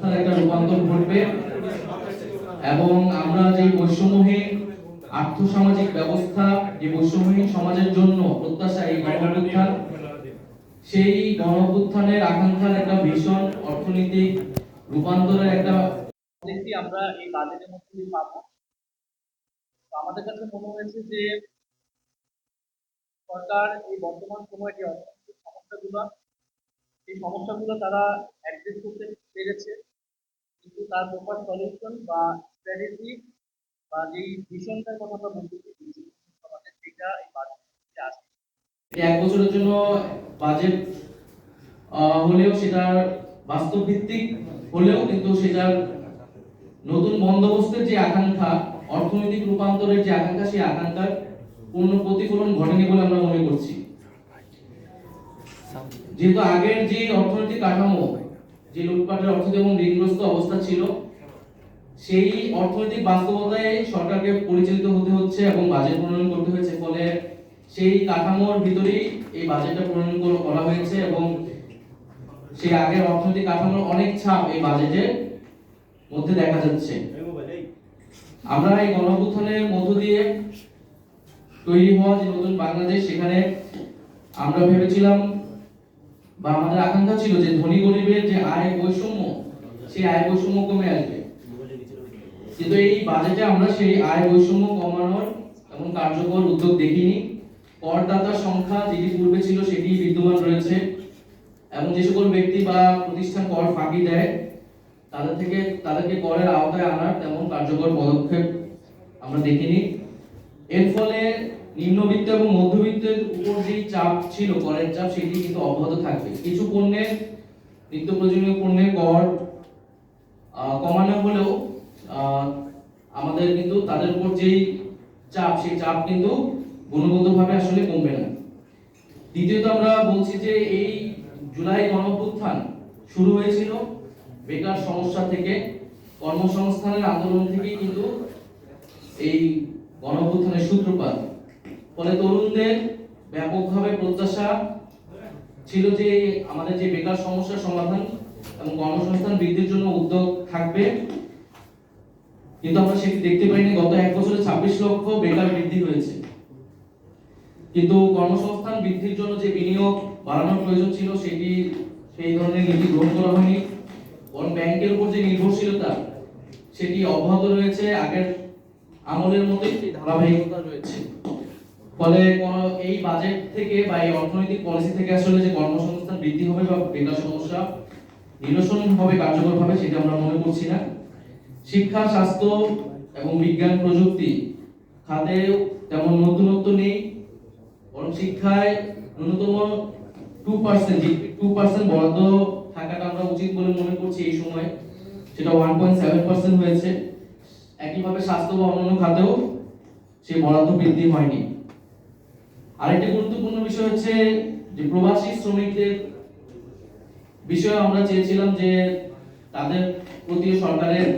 তার একটা রূপান্তর ঘটবে। এবং আমরা যে বৈষম্যহীন আর্থসামাজিক ব্যবস্থা, যে বৈষম্যহীন সমাজের জন্য প্রত্যাশা এই গণঅভ্যুত্থান, সেই গণঅভ্যুত্থানের আকাঙ্ক্ষার একটা ভীষণ অর্থনৈতিক রূপান্তরের একটা দেখছি আমরা এই বাজেটের মধ্যে পাবো। আমাদের কাছে মনে হয়েছে যে সরকার এই বর্তমান সময়ে যে অর্থনৈতিক সমস্যাগুলো, এই সমস্যাগুলো তারা অ্যাড্রেস করতে পেরেছে। কিন্তু তার প্রপার সলিউশন বা স্ট্র্যাটেজি বা যেই ভিশনটার কথা আমরা বলতেছি সমাজের সেটা এই বাজেটে আসে যে এক বছরের জন্য বাজেট হলেও সেটার বাস্তব ভিত্তিক হলেও কিন্তু সেটার নতুন বন্দোবস্তের যে আকাঙ্ক্ষা, অর্থনৈতিক রূপান্তরের যে আকাঙ্ক্ষা, সেই আকাঙ্ক্ষার পূর্ণ প্রতিফলন ঘটেনি বলে আমরা মনে করছি। যেহেতু আগের যে অর্থনৈতিক কাঠামো যে লুটপাটের অর্থ এবং ঋণগ্রস্ত অবস্থা ছিল, সেই অর্থনৈতিক বাস্তবতায় সরকারকে পরিচালিত হতে হচ্ছে এবং বাজেট প্রণয়ন করতে হয়েছে। ফলে সেই কাঠামোর ভিতরেই এই বাজেটটা প্রণয়ন কর- করা হয়েছে এবং সেই আগের অর্থনৈতিক কাঠামোর অনেক ছাপ এই বাজেটের মধ্যে দেখা যাচ্ছে। আমরা এই গণঅভ্যুত্থানের মধ্য দিয়ে তৈরি হওয়া যে নতুন বাংলাদেশ, সেখানে আমরা ভেবেছিলাম বা আমাদের আকাঙ্ক্ষা ছিল যে ধনী গরিবের যে আয় বৈষম্য, সেই আয় বৈষম্য কমে আসবে। কিন্তু এই বাজেটে আমরা সেই আয় বৈষম্য কমানোর এবং কার্যকর উদ্যোগ দেখিনি। করদাতার সংখ্যা যেটি পূর্বে ছিল সেটি বিদ্যমান রয়েছে এবং যে সকল ব্যক্তি বা প্রতিষ্ঠান কর ফাঁকি দেয়, তাদের থেকে, তাদেরকে করের আওতায় আনার তেমন কার্যকর পদক্ষেপ আমরা দেখিনি। এর ফলে নিম্নবিত্ত এবং মধ্যবিত্তের উপর যে চাপ ছিল করের চাপ, সেটি কিন্তু অব্যাহত থাকবে। কিছু পণ্যের নিত্য প্রয়োজনীয় পণ্যের কর কমানো হলেও আমাদের কিন্তু তাদের উপর যেই চাপ, সেই চাপ কিন্তু গুণগতভাবে আসলে কমবে না। দ্বিতীয়ত আমরা বলছি যে, এই জুলাই গণঅভ্যুত্থান শুরু হয়েছিল বেকার সমস্যা থেকে। কর্মসংস্থানের আন্দোলন থেকেই কিন্তু এই গণঅভ্যুত্থানের সূত্রপাত ফলে তরুণদের ব্যাপকভাবে প্রত্যাশা ছিল যে আমাদের যে বেকার সমস্যার সমাধান এবং কর্মসংস্থান বৃদ্ধির জন্য উদ্যোগ থাকবে। কিন্তু আমরা সেটি দেখতে পাইনি, গত এক বছরে ছাব্বিশ লক্ষ বেকার বৃদ্ধি হয়েছে। কিন্তু কর্মসংস্থান বৃদ্ধির জন্য যে বিনিয়োগ বাড়ানোর প্রয়োজন ছিল, সেটি সেই ধরনের নীতি গ্রহণ করা হয়নি। বরং ব্যাংকের উপর যে নির্ভরশীলতা, সেটি অব্যাহত রয়েছে। আগের আমলের মতোই ধারাবাহিকতা রয়েছে। ফলে এই বাজেট থেকে বা এই অর্থনৈতিক পলিসি থেকে আসলে যে কর্মসংস্থান বৃদ্ধি হবে বা বেকার সমস্যা নিরসন হবে কার্যকরভাবে সেটা আমরা মনে করছি না। শিক্ষা, স্বাস্থ্য এবং বিজ্ঞান প্রযুক্তি খাতে তেমন নতুনত্ব নেই। বরং শিক্ষায় ন্যূনতম টু পার্সেন্ট টু পার্সেন্ট বরাদ্দ থাকাটা আমরা উচিত বলে মনে করছি এই সময়। সেটা ওয়ান পয়েন্ট সেভেন পার্সেন্ট হয়েছে। একইভাবে স্বাস্থ্য বা অন্যান্য খাতেও সেই বরাদ্দ বৃদ্ধি হয়নি। আরেকটি গুরুত্বপূর্ণ বিষয় হচ্ছে যে প্রবাসী শ্রমিকদের বিষয়ে আমরা চেয়েছিলাম যে তাদের প্রতি সরকারের